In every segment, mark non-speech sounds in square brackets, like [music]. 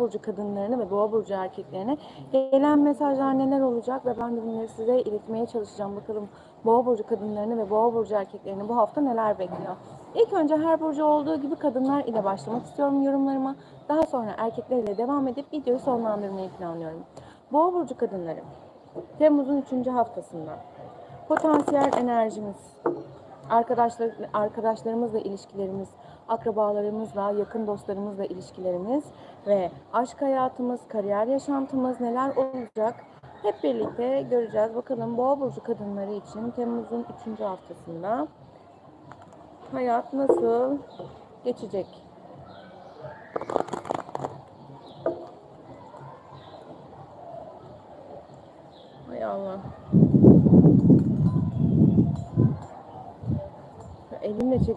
burcu kadınlarına ve boğa burcu erkeklerine gelen mesajlar neler olacak ve ben de bunları size iletmeye çalışacağım. Bakalım boğa burcu kadınlarını ve boğa burcu erkeklerini bu hafta neler bekliyor. İlk önce her burcu olduğu gibi kadınlar ile başlamak istiyorum yorumlarıma. Daha sonra erkekler ile devam edip videoyu sonlandırmayı planlıyorum. Boğa burcu kadınları Temmuz'un 3. haftasında potansiyel enerjimiz, arkadaşlar arkadaşlarımızla ilişkilerimiz, akrabalarımızla, yakın dostlarımızla ilişkilerimiz ve aşk hayatımız, kariyer yaşantımız neler olacak? Hep birlikte göreceğiz. Bakalım Boğa burcu kadınları için Temmuz'un 3. haftasında hayat nasıl geçecek?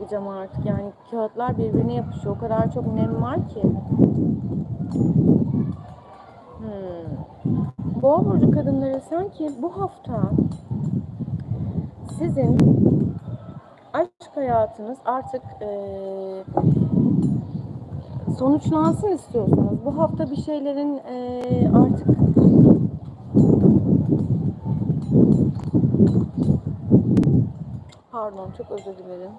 Elimle çekeceğim artık. Yani kağıtlar birbirine yapışıyor. O kadar çok nem var ki. Hmm. Boğa burcu kadınları sanki bu hafta sizin aşk hayatınız artık eee, sonuçlansın istiyorsunuz. Bu hafta bir şeylerin eee, artık Pardon, çok özür dilerim.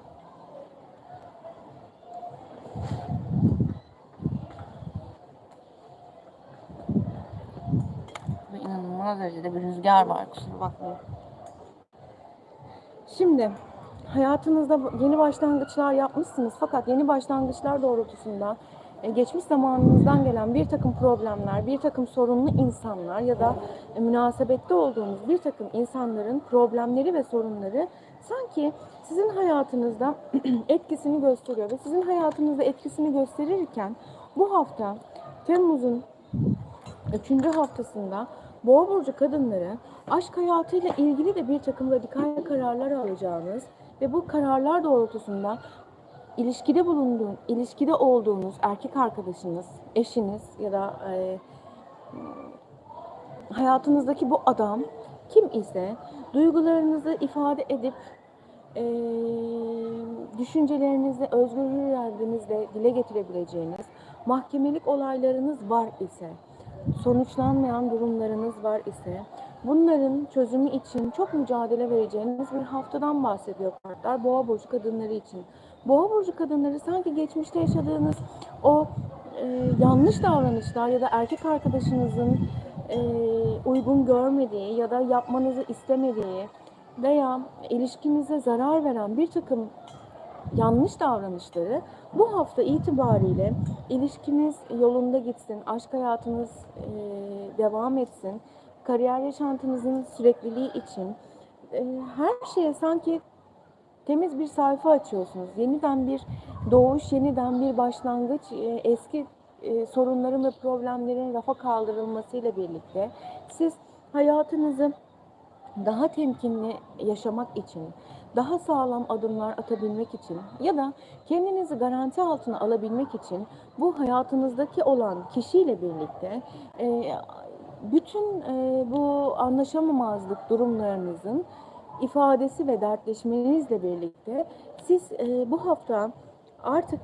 İnanılmaz derecede bir rüzgar var, kusura bakmayın. Şimdi hayatınızda yeni başlangıçlar yapmışsınız fakat yeni başlangıçlar doğrultusunda e, geçmiş zamanınızdan gelen bir takım problemler, bir takım sorunlu insanlar ya da e, münasebette olduğunuz bir takım insanların problemleri ve sorunları sanki sizin hayatınızda [clears throat] etkisini gösteriyor ve sizin hayatınızda etkisini gösterirken bu hafta Temmuz'un Üçüncü haftasında Boğa burcu kadınları aşk hayatıyla ilgili de bir takım radikal kararlar alacağınız ve bu kararlar doğrultusunda ilişkide bulunduğun, ilişkide olduğunuz erkek arkadaşınız, eşiniz ya da e, hayatınızdaki bu adam kim ise duygularınızı ifade edip e, düşüncelerinizi özgür iradenizle dile getirebileceğiniz mahkemelik olaylarınız var ise sonuçlanmayan durumlarınız var ise bunların çözümü için çok mücadele vereceğiniz bir haftadan bahsediyor kartlar Boğa burcu kadınları için. Boğa burcu kadınları sanki geçmişte yaşadığınız o e, yanlış davranışlar ya da erkek arkadaşınızın e, uygun görmediği ya da yapmanızı istemediği veya ilişkinize zarar veren bir takım yanlış davranışları bu hafta itibariyle ilişkiniz yolunda gitsin, aşk hayatınız e, devam etsin, kariyer yaşantınızın sürekliliği için e, her şeye sanki temiz bir sayfa açıyorsunuz. Yeniden bir doğuş, yeniden bir başlangıç, e, eski sorunların ve problemlerin rafa kaldırılmasıyla birlikte siz hayatınızı daha temkinli yaşamak için, daha sağlam adımlar atabilmek için ya da kendinizi garanti altına alabilmek için bu hayatınızdaki olan kişiyle birlikte e, bütün e, bu anlaşamamazlık durumlarınızın ifadesi ve dertleşmenizle birlikte siz e, bu hafta artık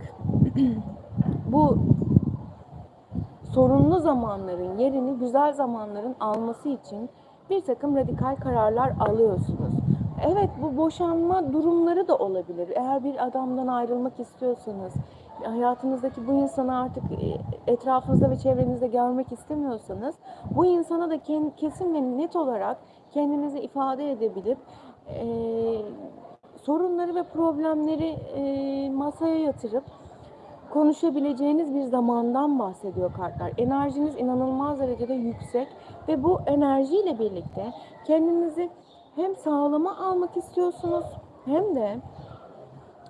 [clears throat] bu sorunlu zamanların yerini güzel zamanların alması için bir takım radikal kararlar alıyorsunuz. Evet bu boşanma durumları da olabilir. Eğer bir adamdan ayrılmak istiyorsanız, hayatınızdaki bu insanı artık e, etrafınızda ve çevrenizde görmek istemiyorsanız, bu insana da kesin ve net olarak kendinizi ifade edebilip e, sorunları ve problemleri e, masaya yatırıp konuşabileceğiniz bir zamandan bahsediyor kartlar. Enerjiniz inanılmaz derecede yüksek ve bu enerjiyle birlikte kendinizi hem sağlama almak istiyorsunuz hem de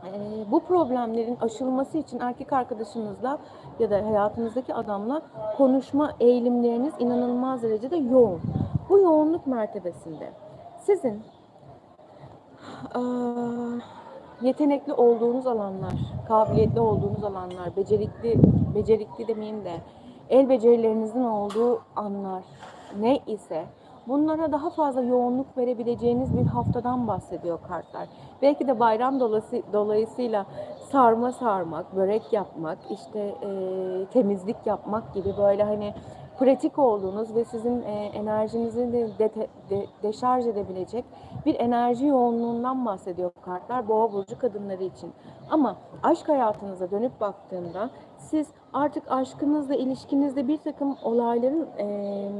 e, bu problemlerin aşılması için erkek arkadaşınızla ya da hayatınızdaki adamla konuşma eğilimleriniz inanılmaz derecede yoğun. Bu yoğunluk mertebesinde sizin eee, yetenekli olduğunuz alanlar, kabiliyetli olduğunuz alanlar, becerikli, becerikli demeyeyim de el becerilerinizin olduğu anlar ne ise bunlara daha fazla yoğunluk verebileceğiniz bir haftadan bahsediyor kartlar. Belki de bayram dolası, dolayısıyla sarma sarmak, börek yapmak, işte e, temizlik yapmak gibi böyle hani pratik olduğunuz ve sizin e, enerjinizi de, de- de- deşarj edebilecek bir enerji yoğunluğundan bahsediyor kartlar Boğa burcu kadınları için. Ama aşk hayatınıza dönüp baktığımda siz artık aşkınızla, ilişkinizde bir takım olayların eee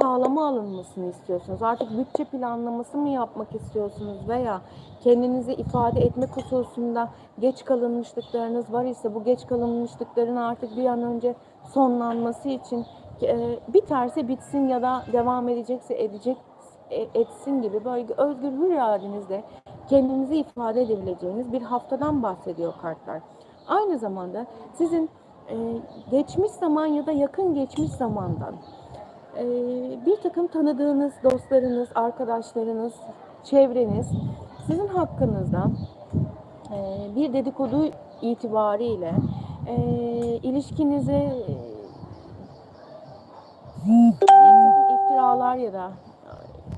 sağlama alınmasını istiyorsunuz. Artık bütçe planlaması mı yapmak istiyorsunuz veya kendinizi ifade etmek hususunda geç kalınmışlıklarınız var ise bu geç kalınmışlıkların artık bir an önce sonlanması için e, biterse bitsin ya da devam edecekse edecek e, etsin gibi böyle özgür hür iradenizle kendinizi ifade edebileceğiniz bir haftadan bahsediyor kartlar. Aynı zamanda sizin e, geçmiş zaman ya da yakın geçmiş zamandan e, bir takım tanıdığınız dostlarınız, arkadaşlarınız, çevreniz sizin hakkınızda e, bir dedikodu itibariyle e, ilişkinize takım iftiralar ya da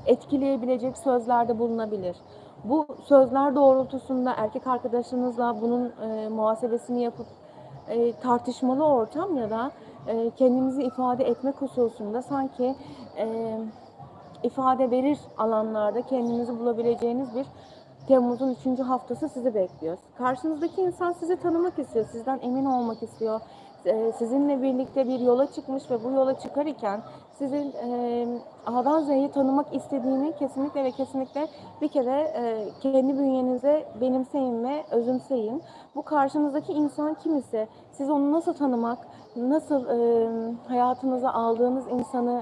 etkileyebilecek sözlerde bulunabilir. Bu sözler doğrultusunda erkek arkadaşınızla bunun e, muhasebesini yapıp e, tartışmalı ortam ya da e, kendinizi ifade etmek hususunda sanki e, ifade verir alanlarda kendinizi bulabileceğiniz bir Temmuz'un 3. haftası sizi bekliyor. Karşınızdaki insan sizi tanımak istiyor, sizden emin olmak istiyor. E, Sizinle birlikte bir yola çıkmış ve bu yola çıkar sizin e, A'dan Z'yi tanımak istediğini kesinlikle ve kesinlikle bir kere e, kendi bünyenize benimseyin ve özümseyin. Bu karşınızdaki insan kim ise siz onu nasıl tanımak, nasıl hayatınıza aldığınız insanı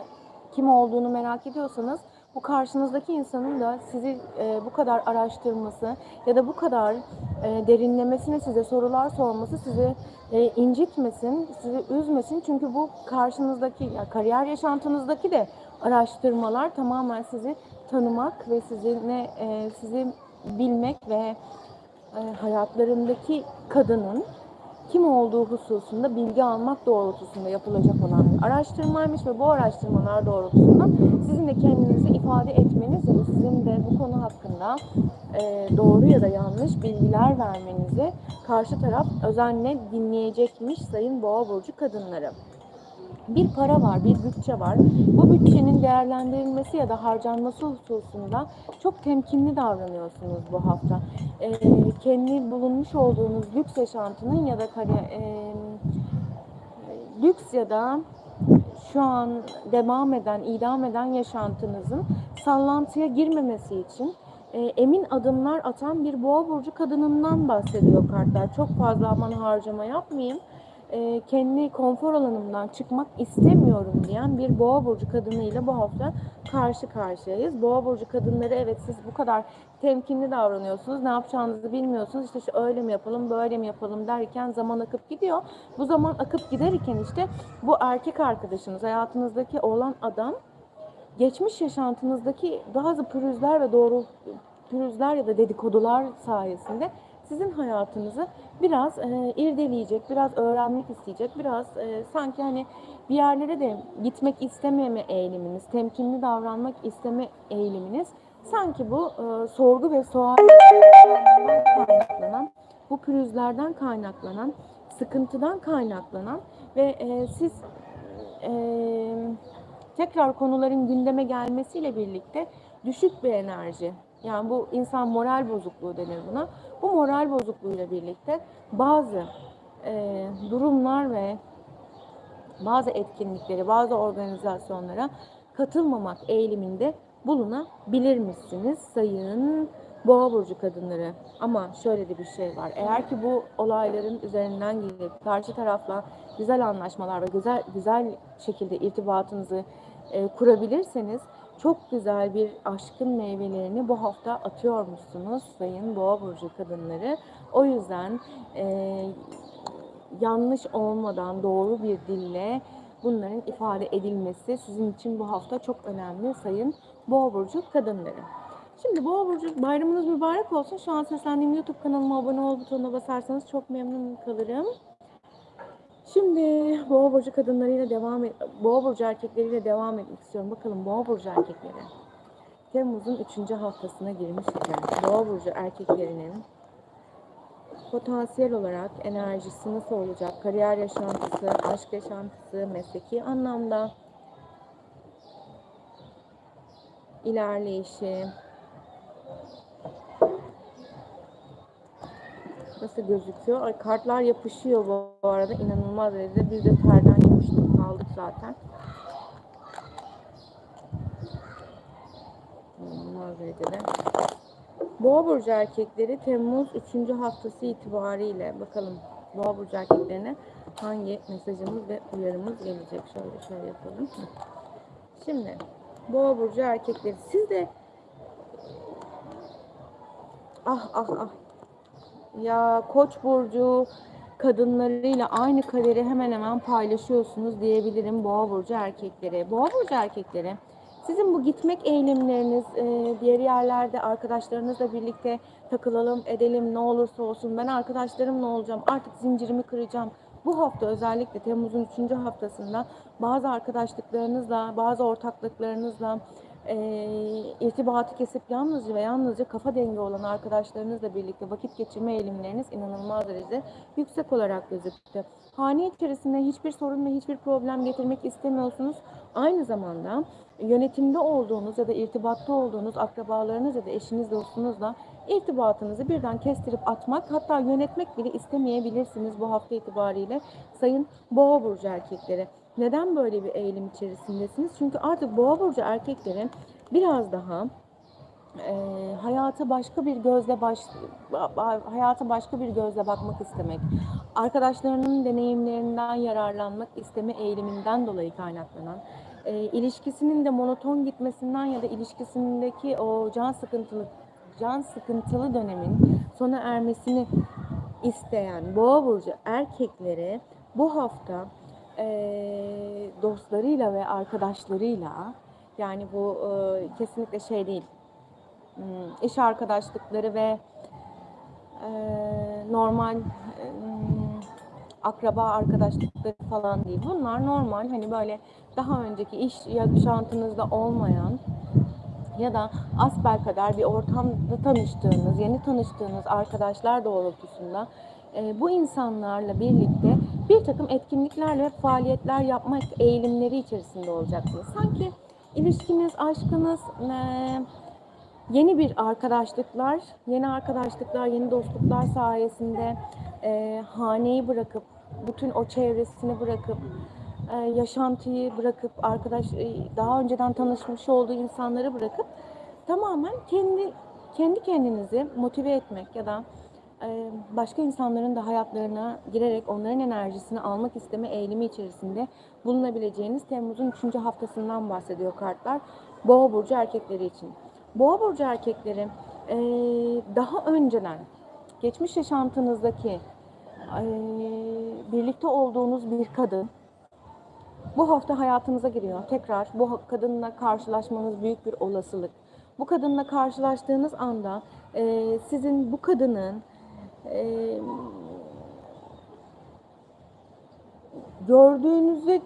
kim olduğunu merak ediyorsanız bu karşınızdaki insanın da sizi e, bu kadar araştırması ya da bu kadar e, derinlemesine size sorular sorması sizi e, incitmesin, sizi üzmesin. Çünkü bu karşınızdaki ya kariyer yaşantınızdaki de araştırmalar tamamen sizi tanımak ve sizinle e, sizi bilmek ve e, hayatlarındaki kadının kim olduğu hususunda bilgi almak doğrultusunda yapılacak olan bir araştırmaymış ve bu araştırmalar doğrultusunda sizin de kendinizi ifade etmeniz ya da sizin de bu konu hakkında e, doğru ya da yanlış bilgiler vermenizi karşı taraf özenle dinleyecekmiş sayın boğa burcu kadınları bir para var, bir bütçe var. Bu bütçenin değerlendirilmesi ya da harcanması hususunda çok temkinli davranıyorsunuz bu hafta. Ee, kendi bulunmuş olduğunuz lüks yaşantının ya da kariyer, e, lüks ya da şu an devam eden, idam eden yaşantınızın sallantıya girmemesi için e, emin adımlar atan bir boğa burcu kadınından bahsediyor kartlar. Çok fazla aman harcama yapmayayım e, kendi konfor alanımdan çıkmak istemiyorum diyen bir boğa burcu kadınıyla bu hafta karşı karşıyayız. Boğa burcu kadınları evet siz bu kadar temkinli davranıyorsunuz. Ne yapacağınızı bilmiyorsunuz. İşte şu öyle mi yapalım, böyle mi yapalım derken zaman akıp gidiyor. Bu zaman akıp giderken işte bu erkek arkadaşınız, hayatınızdaki olan adam geçmiş yaşantınızdaki bazı pürüzler ve doğru pürüzler ya da dedikodular sayesinde sizin hayatınızı biraz e, irdeleyecek, biraz öğrenmek isteyecek, biraz e, sanki hani bir yerlere de gitmek istememe eğiliminiz, temkinli davranmak isteme eğiliminiz sanki bu e, sorgu ve suallerden kaynaklanan, bu pürüzlerden kaynaklanan, sıkıntıdan kaynaklanan ve e, siz e, tekrar konuların gündeme gelmesiyle birlikte düşük bir enerji. Yani bu insan moral bozukluğu denir buna. Bu moral bozukluğuyla birlikte bazı e, durumlar ve bazı etkinlikleri, bazı organizasyonlara katılmamak eğiliminde bulunabilir misiniz sayın boğa burcu kadınları? Ama şöyle de bir şey var. Eğer ki bu olayların üzerinden gelip karşı tarafla güzel anlaşmalar ve güzel güzel şekilde irtibatınızı e, kurabilirseniz çok güzel bir aşkın meyvelerini bu hafta atıyormuşsunuz sayın boğa burcu kadınları. O yüzden e, yanlış olmadan doğru bir dille bunların ifade edilmesi sizin için bu hafta çok önemli sayın boğa burcu kadınları. Şimdi boğa burcu bayramınız mübarek olsun. Şu an seslendiğim YouTube kanalıma abone ol butonuna basarsanız çok memnun kalırım. Şimdi boğa burcu kadınlarıyla devam et, boğa burcu erkekleriyle devam etmek istiyorum. Bakalım boğa burcu erkekleri. Temmuz'un 3. haftasına girmiş iken boğa burcu erkeklerinin potansiyel olarak enerjisi nasıl olacak? Kariyer yaşantısı, aşk yaşantısı, mesleki anlamda ilerleyişi, nasıl gözüküyor? Ay, kartlar yapışıyor bu arada inanılmaz derecede. Biz de terden yapıştık kaldık zaten. İnanılmaz derecede. Boğa burcu erkekleri Temmuz 3. haftası itibariyle bakalım Boğa burcu erkeklerine hangi mesajımız ve uyarımız gelecek. Şöyle şöyle yapalım. Şimdi Boğa burcu erkekleri siz de ah ah ah ya Koç burcu kadınlarıyla aynı kaderi hemen hemen paylaşıyorsunuz diyebilirim Boğa burcu erkekleri. Boğa burcu erkekleri sizin bu gitmek eylemleriniz e, diğer yerlerde arkadaşlarınızla birlikte takılalım edelim ne olursa olsun ben arkadaşlarımla olacağım artık zincirimi kıracağım. Bu hafta özellikle Temmuz'un 3. haftasında bazı arkadaşlıklarınızla, bazı ortaklıklarınızla e, irtibatı kesip yalnızca ve yalnızca kafa dengi olan arkadaşlarınızla birlikte vakit geçirme eğilimleriniz inanılmaz derecede yüksek olarak gözüktü. Hane içerisinde hiçbir sorun ve hiçbir problem getirmek istemiyorsunuz. Aynı zamanda yönetimde olduğunuz ya da irtibatta olduğunuz akrabalarınız ya da eşiniz dostunuzla irtibatınızı birden kestirip atmak hatta yönetmek bile istemeyebilirsiniz bu hafta itibariyle sayın boğa burcu erkekleri. Neden böyle bir eğilim içerisindesiniz? Çünkü artık boğa burcu erkeklerin biraz daha e, hayata başka bir gözle baş hayata başka bir gözle bakmak istemek, arkadaşlarının deneyimlerinden yararlanmak isteme eğiliminden dolayı kaynaklanan, e, ilişkisinin de monoton gitmesinden ya da ilişkisindeki o can sıkıntılı can sıkıntılı dönemin sona ermesini isteyen boğa burcu erkekleri bu hafta e, dostlarıyla ve arkadaşlarıyla yani bu kesinlikle şey değil hmm, iş arkadaşlıkları ve normal e, akraba arkadaşlıkları falan değil. Bunlar normal hani böyle daha önceki iş yaşantınızda olmayan ya da asbel kadar bir ortamda tanıştığınız, yeni tanıştığınız arkadaşlar doğrultusunda e, bu insanlarla birlikte bir takım etkinlikler ve faaliyetler yapmak eğilimleri içerisinde olacaksınız. Sanki ilişkiniz, aşkınız, yeni bir arkadaşlıklar, yeni arkadaşlıklar, yeni dostluklar sayesinde haneyi bırakıp, bütün o çevresini bırakıp, yaşantıyı bırakıp, arkadaş daha önceden tanışmış olduğu insanları bırakıp tamamen kendi kendi kendinizi motive etmek ya da başka insanların da hayatlarına girerek onların enerjisini almak isteme eğilimi içerisinde bulunabileceğiniz Temmuz'un 3. haftasından bahsediyor kartlar. Boğa burcu erkekleri için. Boğa burcu erkekleri daha önceden geçmiş yaşantınızdaki birlikte olduğunuz bir kadın bu hafta hayatınıza giriyor. Tekrar bu kadınla karşılaşmanız büyük bir olasılık. Bu kadınla karşılaştığınız anda sizin bu kadının e, gördüğünüzde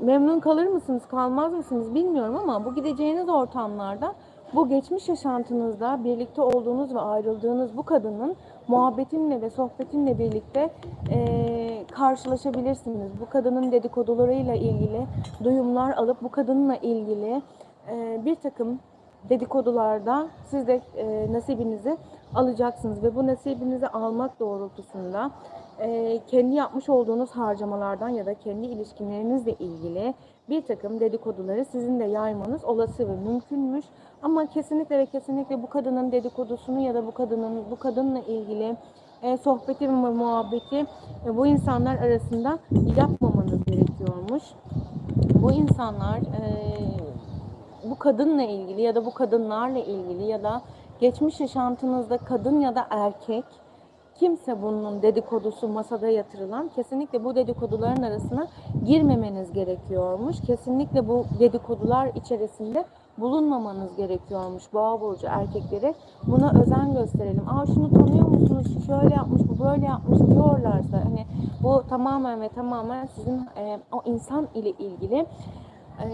memnun kalır mısınız, kalmaz mısınız bilmiyorum ama bu gideceğiniz ortamlarda bu geçmiş yaşantınızda birlikte olduğunuz ve ayrıldığınız bu kadının muhabbetinle ve sohbetinle birlikte e, karşılaşabilirsiniz. Bu kadının dedikodularıyla ilgili duyumlar alıp bu kadınla ilgili e, bir takım dedikodularda siz de e, nasibinizi alacaksınız ve bu nasibinizi almak doğrultusunda e, kendi yapmış olduğunuz harcamalardan ya da kendi ilişkilerinizle ilgili bir takım dedikoduları sizin de yaymanız olası ve mümkünmüş. Ama kesinlikle ve kesinlikle bu kadının dedikodusunu ya da bu kadının bu kadınla ilgili e, sohbeti ve muhabbeti e, bu insanlar arasında yapmamanız gerekiyormuş. Bu insanlar e, bu kadınla ilgili ya da bu kadınlarla ilgili ya da geçmiş yaşantınızda kadın ya da erkek kimse bunun dedikodusu masada yatırılan kesinlikle bu dedikoduların arasına girmemeniz gerekiyormuş. Kesinlikle bu dedikodular içerisinde bulunmamanız gerekiyormuş Boğa burcu erkekleri. Buna özen gösterelim. Aa şunu tanıyor musunuz? Şöyle yapmış, bu böyle yapmış diyorlarsa hani bu tamamen ve tamamen sizin e, o insan ile ilgili e,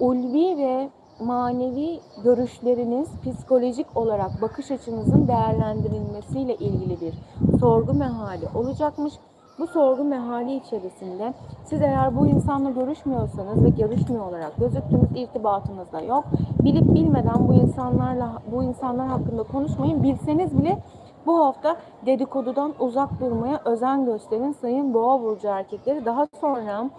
ulvi ve manevi görüşleriniz psikolojik olarak bakış açınızın değerlendirilmesiyle ilgili bir sorgu mehali olacakmış. Bu sorgu mehali içerisinde siz eğer bu insanla görüşmüyorsanız ve görüşmüyor olarak gözüktüğünüz irtibatınız da yok. Bilip bilmeden bu insanlarla bu insanlar hakkında konuşmayın. Bilseniz bile bu hafta dedikodudan uzak durmaya özen gösterin sayın boğa burcu erkekleri. Daha sonra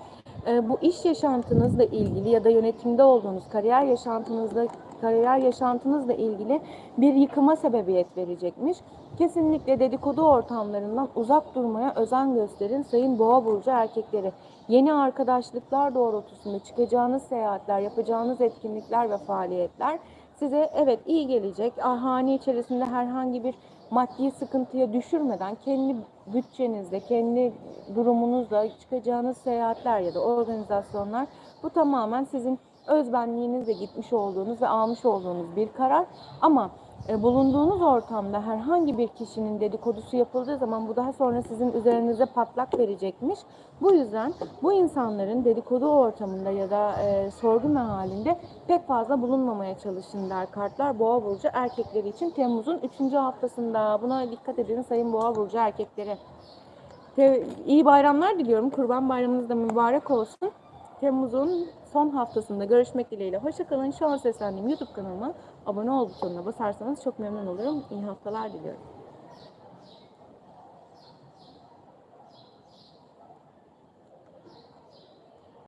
bu iş yaşantınızla ilgili ya da yönetimde olduğunuz kariyer yaşantınızda kariyer yaşantınızla ilgili bir yıkıma sebebiyet verecekmiş. Kesinlikle dedikodu ortamlarından uzak durmaya özen gösterin sayın boğa burcu erkekleri. Yeni arkadaşlıklar doğrultusunda çıkacağınız seyahatler, yapacağınız etkinlikler ve faaliyetler size evet iyi gelecek. Ah, Hane içerisinde herhangi bir maddi sıkıntıya düşürmeden kendi bütçenizde, kendi durumunuzla çıkacağınız seyahatler ya da organizasyonlar bu tamamen sizin özbenliğinizle gitmiş olduğunuz ve almış olduğunuz bir karar. Ama bulunduğunuz ortamda herhangi bir kişinin dedikodusu yapıldığı zaman bu daha sonra sizin üzerinize patlak verecekmiş. Bu yüzden bu insanların dedikodu ortamında ya da e, sorgu mehalinde pek fazla bulunmamaya çalışın der kartlar Boğa burcu erkekleri için Temmuz'un 3. haftasında. Buna dikkat edin sayın Boğa burcu erkekleri. Te- iyi bayramlar diliyorum. Kurban bayramınız da mübarek olsun. Temmuz'un son haftasında görüşmek dileğiyle. Hoşçakalın. Şu an seslendiğim YouTube kanalıma abone ol butonuna basarsanız çok memnun olurum. İyi haftalar diliyorum.